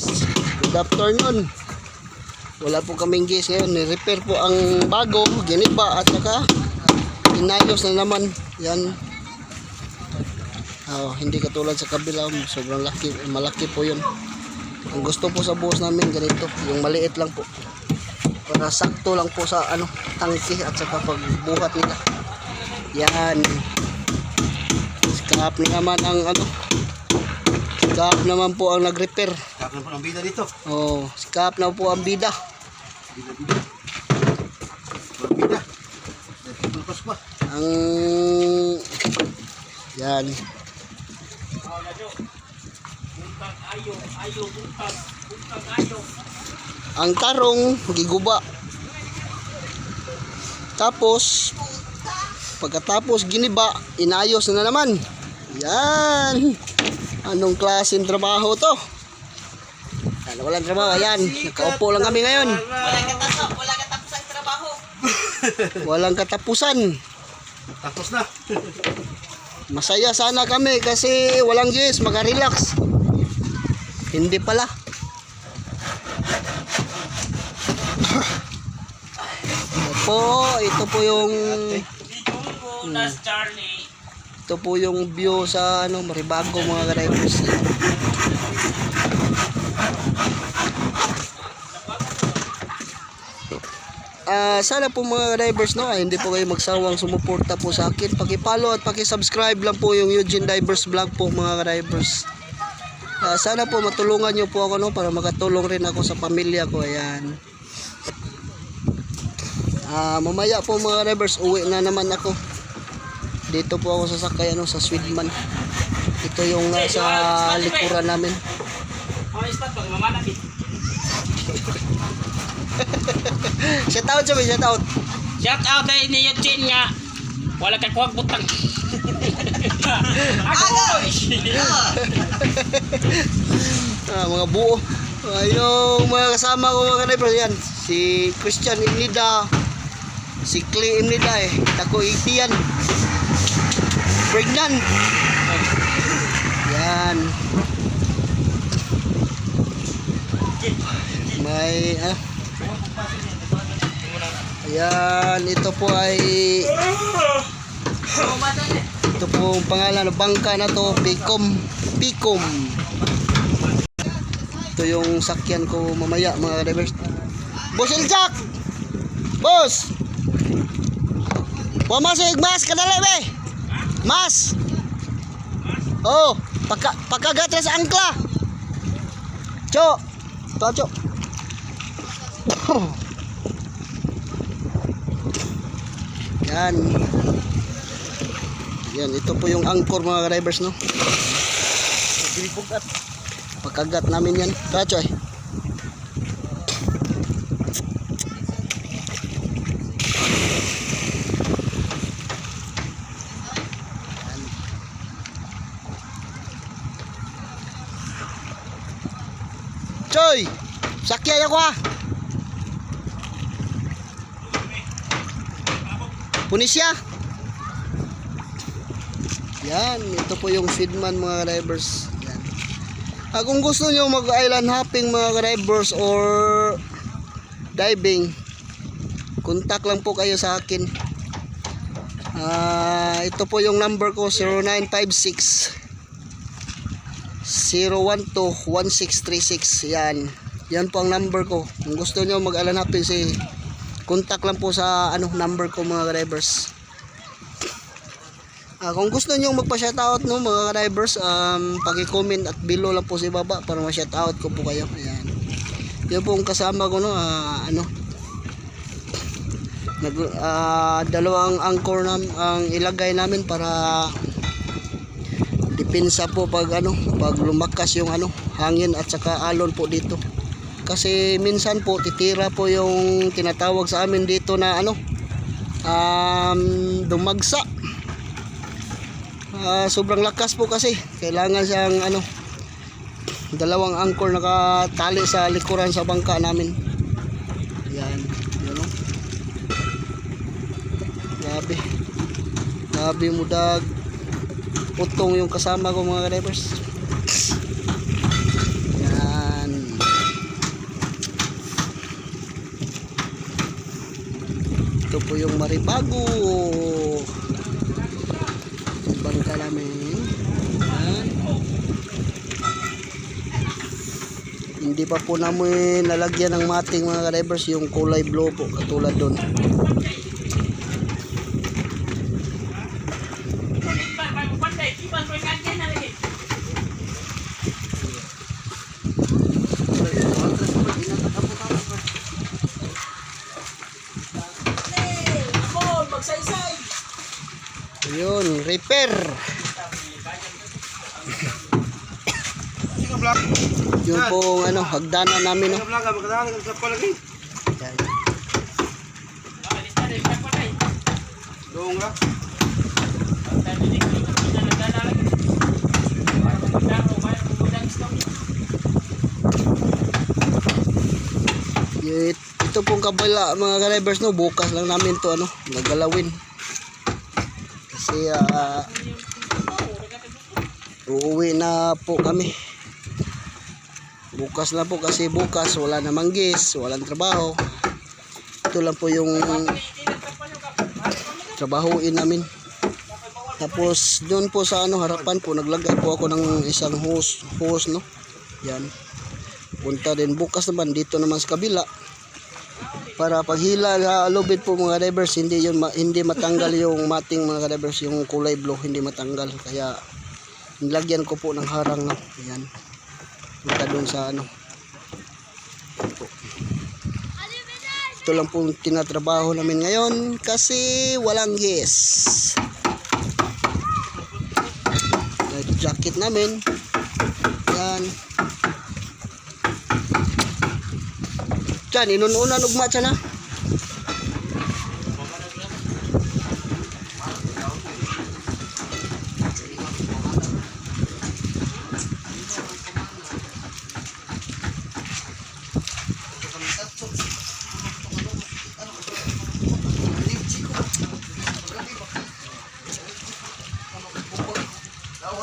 Good afternoon. Wala po kaming gas ngayon. Ni-repair po ang bago, giniba at saka inayos na naman. Yan. Oh, hindi katulad sa kabila, sobrang laki, malaki po 'yun. Ang gusto po sa buhos namin ganito, yung maliit lang po. Para sakto lang po sa ano, tangke at saka pagbuhat nila. Yan. Skap na naman ang ano. Skap naman po ang nag-repair. Kapag po ng bida dito. Oh, skap na po ang bida. Bida, bida. Walang bida. Tulpas pa. Ang yan. Ang tarong giguba. Tapos pagkatapos giniba, inayos na naman. Yan. Anong klaseng trabaho to? Ano walang trabaho? Ayan, nakaupo lang kami ngayon. Wala ka taso, wala ka tapos ang trabaho. Walang katapusan. Tapos na. Masaya sana kami kasi walang yes, makarelax. Hindi pala. Ito po, ito po yung ito po yung view sa ano, Maribago mga drivers. Ah, sana po mga drivers no, ay hindi po kayo magsawang sumuporta po sa akin. Paki-follow at paki-subscribe lang po yung Eugene Divers Vlog po mga drivers. Ah, sana po matulungan niyo po ako no para makatulong rin ako sa pamilya ko. Ayan. Ah, mamaya po mga drivers, uwi na naman ako. Dito po ako sasakay ano sa Swedman. Ito yung nasa likuran namin. Oh, stop pag mamanap eh. Shout out sabi, shout out. Shout out ay ni Eugene nga. Wala ka kuwag butang. Ako boy! Ah, mga buo. Ah, yung mga kasama ko mga drivers yan. Si Christian Imnida. Si Clay Imnida eh. Tako itian. Pregnant. Yan. May ah. Ayan, ito po ay ito po ang pangalan ng bangka na to, Picom. Picom. Ito yung sakyan ko mamaya mga drivers. Boss Iljak! Boss! Masig mas kadali be. Mas. Oh, pagka pagkagat sa angkla. Cho. Cho. Yan. Yan, ito po yung angkor mga drivers no. Pinipugat. Pagkagat namin yan. Kacho eh. Choy! Sakya ako ah! Punisya! Yan, ito po yung feedman mga drivers. Yan. Ah, kung gusto nyo mag island hopping mga drivers or diving, contact lang po kayo sa akin. Ah, ito po yung number ko 0956 012-1636 yan yan po ang number ko kung gusto nyo mag island hopping si contact lang po sa ano number ko mga drivers Ah, kung gusto niyo magpa-shoutout no mga drivers, um paki-comment at below lang po sa baba para ma-shoutout ko po kayo. Ayan. Yan po ang kasama ko no, ah, ano. Nag ah, dalawang anchor nam ang ilagay namin para depensa po pag ano, pag lumakas yung ano, hangin at saka alon po dito. Kasi minsan po titira po yung tinatawag sa amin dito na ano, um, dumagsa. Ah, sobrang lakas po kasi. Kailangan siyang ano dalawang anchor nakatali sa likuran sa bangka namin. Yan yan o grabe. Grabe mo dag utong yung kasama ko mga drivers po yung maribago. Bangka namin. Yan. Hindi pa po namin nalagyan ng mating mga ka-divers yung kulay blue po katulad doon. Repair. Yung pong ano, hagdanan namin no. Yan. Doon nga. Y- Ito pong kabala mga ka-divers no, bukas lang namin to ano, nagalawin. Kasi ah, uuwi na po kami. Bukas na po kasi bukas wala namang gis, walang trabaho. Ito lang po yung trabahuin namin. Tapos doon po sa ano harapan po naglagay po ako ng isang hose, hose no. Yan. Punta din bukas naman dito naman sa kabila para paghila sa lubid po mga divers hindi yun hindi matanggal yung mating mga divers yung kulay blue hindi matanggal. Kaya nilagyan ko po ng harang no? Ayan. Punta doon sa ano. Ayan po. ito lang po tinatrabaho namin ngayon kasi walang gas. Life jacket namin. Yan Diyan, inununan ugma siya na.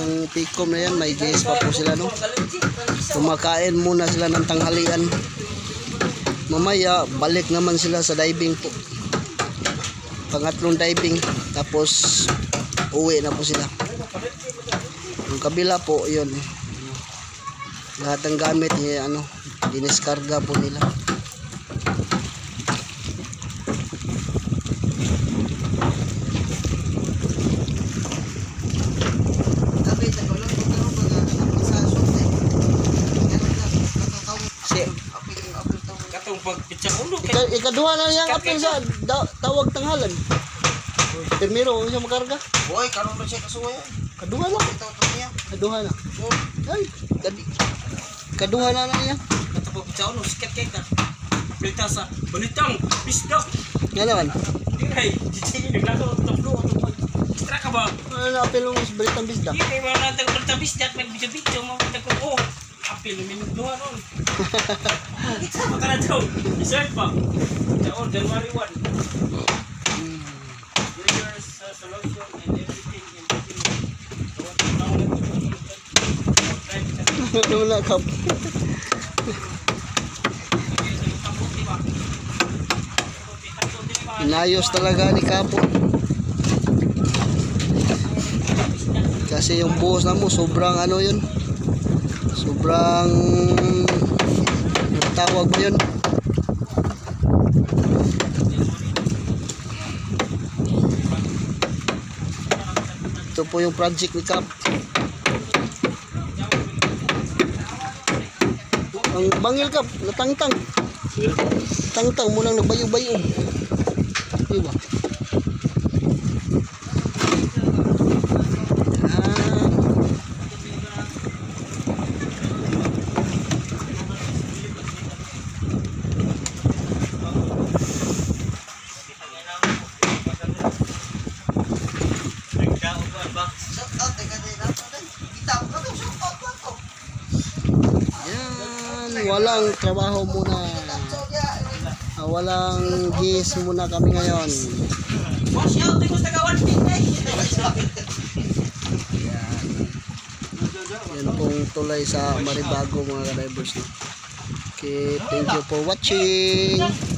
Yung na yan, may gas pa po sila, no? Kumakain muna sila ng tanghalian mamaya balik naman sila sa diving po. Pangatlong diving tapos uwi na po sila. Yung kabila po yun. Lahat ng gamit eh, ano diniskarga po nila ikaduha na niyang apel sa da- tawag tanghalan. Permiro, ano siya makarga? Boy, karon ba siya kasuwa yan? Kaduha na. Ito, ito niya. Kaduha na. Ay, kadi, kaduha na na niya. Katong pagpitsa ulo sikat kay ta. Balita sa balitang bisdak. Nga naman. Ay, jijigin naglaro tablo ano Tra ka ba? Ano na apel mo sa balitang bisda? Hindi mga natang balita bisdak nagbidyo-bidyo kita ko oh. Apil min duha ron. Sama ka na daw. Reserve pa. Taon January 1. Years uh, solution and everything in na kap? Inayos talaga ni Kapo. Kasi yung buhos na mo, sobrang ano yun. Sobrang tawag mo yun. Ito po yung project ni Kap. Ang bangil Kap, natangtang. Tangtang mo lang nagbayo-bayo. Di ba? Ah. Yan, walang trabaho muna. Ah, walang gis muna kami ngayon. Wash out, eh. Yan pong tulay sa Maribago mga ka-divers. Okay, thank you for watching.